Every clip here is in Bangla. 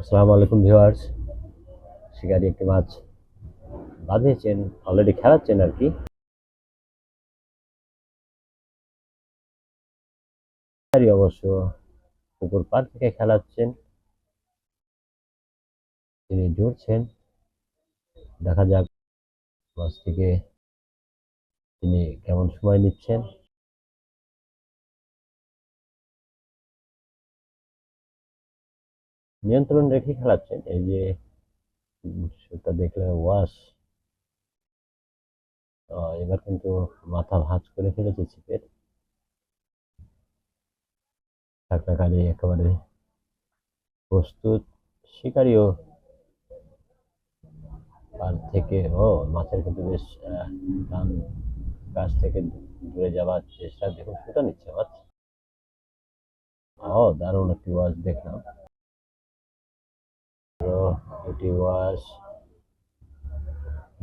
আসসালামু আলাইকুম ভিউয়ার্স। শিকারি একটি মাছ বাঁধিয়েছেন অলরেডি খেলাচ্ছেন আর কি। অবশ্য পুকুর পার থেকে খেলাচ্ছেন। তিনি জুড়ছেন। দেখা যাক মাছ থেকে তিনি কেমন সময় নিচ্ছেন। নিয়ন্ত্রণ রেখে খেলাচ্ছেন। এই যে সেটা দেখলে আহ, এবার কিন্তু মাথা ভাঁজ করে ফেলেছে ছিপের। ঢাকনাকারি একেবারে প্রস্তুত শিকারিও। পার থেকে ও মাছের কিন্তু বেশ ডান গাছ থেকে দূরে যাওয়ার চেষ্টা। দেখুন সুতা নিচ্ছে মাছ। ও দারুণ একটি ওয়াশ দেখলাম। এটি ওয়াশ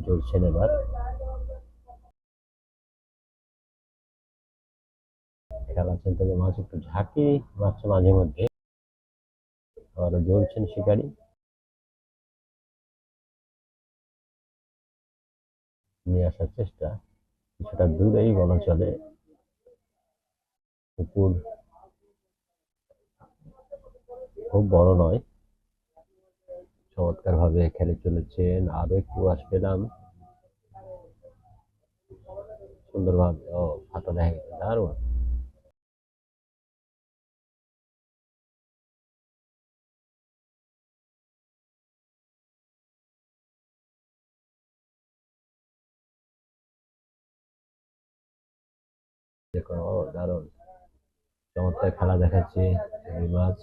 জ্বলছেন এবার খেলাচ্ছেন তবে মাছ একটু ঝাঁকি মারছে মাঝে মধ্যে। আরও জ্বলছেন শিকারি। নিয়ে আসার চেষ্টা কিছুটা দূরেই বলা চলে। পুকুর খুব বড় নয়। চমৎকার ভাবে খেলে চলেছেন। আরও একটু পেলাম সুন্দরভাবে, ও ফাটা দেখা গেছে, দারুণ। দারুণ। চমৎকার খেলা দেখাচ্ছে রুই মাছ।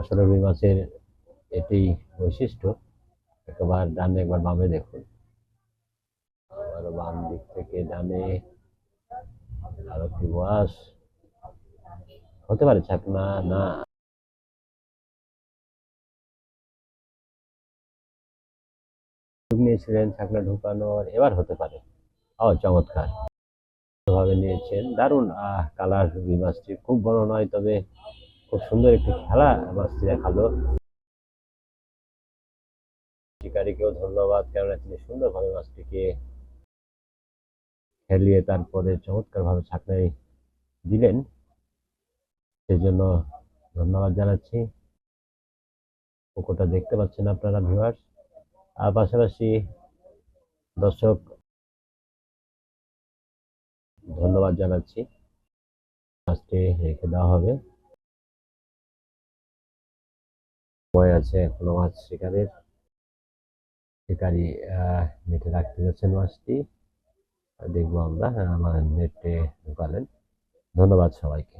আসলে রুই মাছের এটি বৈশিষ্ট্য। একবার ডানে, একবার বামে দেখুন। আবার বাম দিক থেকে ডানে আরও একটি ওয়াশ হতে পারে ছাকনা না নিয়েছিলেন ছাকনা ঢুকানোর, এবার হতে পারে। ও, চমৎকার। ভাবে নিয়েছেন। দারুণ। আহ, কালার মাছটি খুব বড় নয়, তবে খুব সুন্দর একটি খেলা মাছটি দেখাল। শিকারীকেও ধন্যবাদ, কেননা তিনি সুন্দরভাবে মাছটিকে খেলিয়ে তারপরে চমৎকার ভাবে ছাকনায় দিলেন। সেজন্য ধন্যবাদ জানাচ্ছি। পুকুরটা দেখতে পাচ্ছেন আপনারা ভিউয়ার্স আর পাশাপাশি দর্শক, ধন্যবাদ জানাচ্ছি। মাছটি রেখে দেওয়া হবে। আছে এখনও মাছ শিকারের। শিকারি নেটে রাখতে যাচ্ছেন মাছটি। দেখব আমরা হ্যাঁ, আমার নেটে ঢুকালেন। ধন্যবাদ সবাইকে।